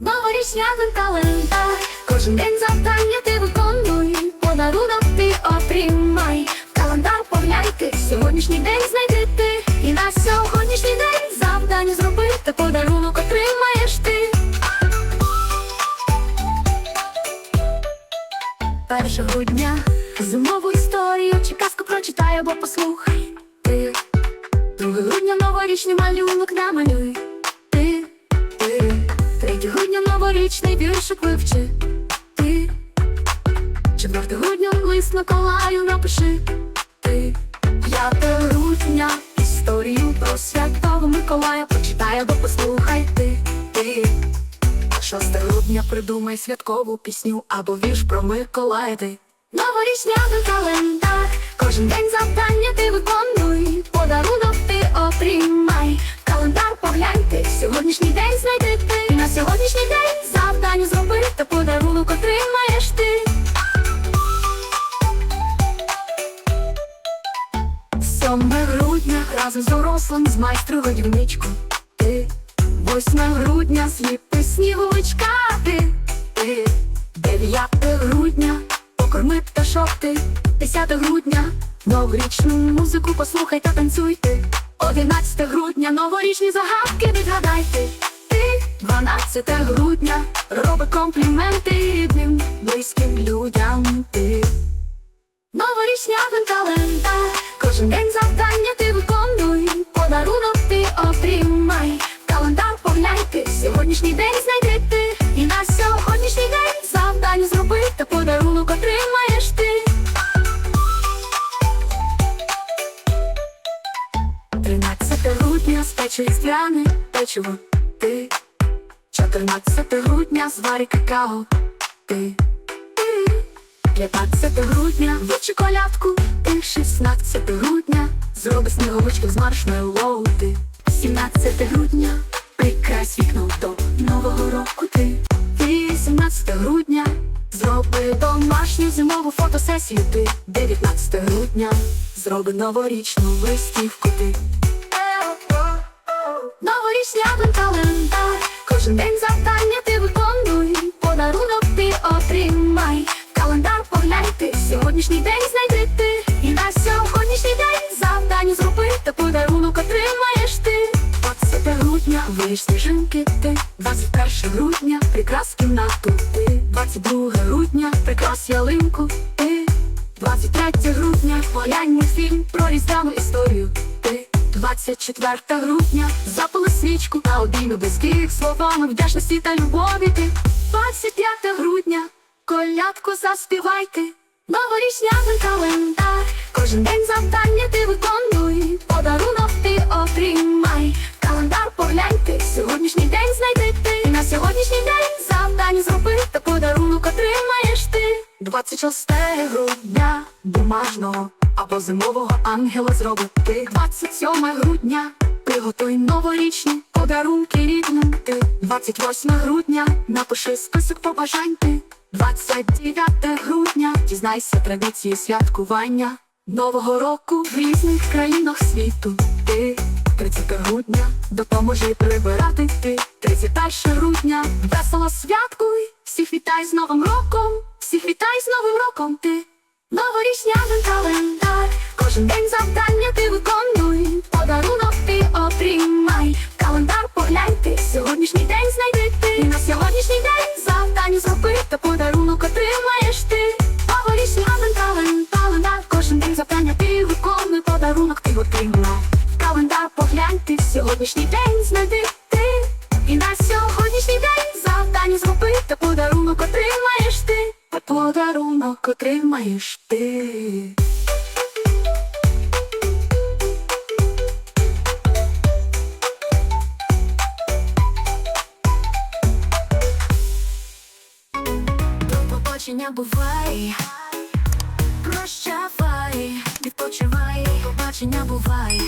Новорічняний календар. Кожен день завдання ти виконуй. Подарунок ти отримай. Календар погляньте, сьогоднішній день знайди ти І на сьогоднішній день завдання зробити. Подарунок отримаєш ти. Першого грудня зимову історію чи казку прочитай або послухай. Ти. Друге грудня новорічний малюнок намалюй новорічний віршик вивчи ти. Четверте грудня лист Миколаю напиши ти. П'яте грудня історію про святого Миколая прочитай або послухай ти, ти. 6 грудня придумай святкову пісню або вірш про Миколая ти. Новорічняний календар, кожен день завдання ти виконуй, подарунок ти отримай. Календар погляньте, сьогоднішній 7 грудня разом з дорослим змайструй годівничку. Ти 8 грудня зліпи сніговичка ти, ти 9 грудня покорми пташок ти. 10 грудня новорічну музику послухай та танцюйте 11 грудня новорічні загадки відгадайте. Ти 12 грудня роби компліменти рідним, близьким людям ти. Календар, кожен день завдання ти виконуй, подарунок ти отримай. Календар погляньте, сьогоднішній день знайди ти. І на сьогоднішній день завдання зробити, подарунок отримаєш ти. 13 грудня спече різдвяне печиво ти. 14 грудня зварі какао ти. ти. 15 грудня вивчи колядку ти 16 грудня з маршмеллоу ти. 17 грудня прикрась вікно до нового року ти. 18 грудня зроби домашню зимову фотосесію ти. 19 грудня зроби новорічну листівку ти. Новорічняний календар, кожен день завдання ти виконуй, подарунок ти отримай. Календар погляньте, сьогоднішній день ти, 22 грудня прикрас ялинку. Ти, 23 грудня глянь фільм про різдвяну історію. Ти. 24 грудня запали свічку та обійми близьких словами вдячності та любові. Ти 25 грудня колядку заспівайте Новорічняний календар. Кожен день завдання ти виконуй. Подарунок ти отримай. Календар погляньте, сьогоднішній день знайди ти. На сьогоднішній день 26 грудня бумажного або зимового ангела зробити 27 грудня Приготуй новорічні подарунки рідним ти 28 грудня напиши список побажань ти. 29 грудня дізнайся традиції святкування Нового року в різних країнах світу. Ти 30 грудня допоможи прибирати ти. 31 грудня весело святкуй Всіх вітай з Новим роком, всіх вітай з Новим роком ти Новорічняний календар, кожен день завдання ти виконуй, подарунок ти отримай. Календар погляньте, сьогоднішній день знайди ти. І на сьогоднішній день завдання зробити, подарунок отримаєш ти. Новорічняний календар, календар, кожен день завдання ти виконуй, подарунок ти отримай. Календар погляньте, сьогоднішній день подарунок отримаєш ти. До побачення бувай, прощавай, відпочивай, побачення бувай.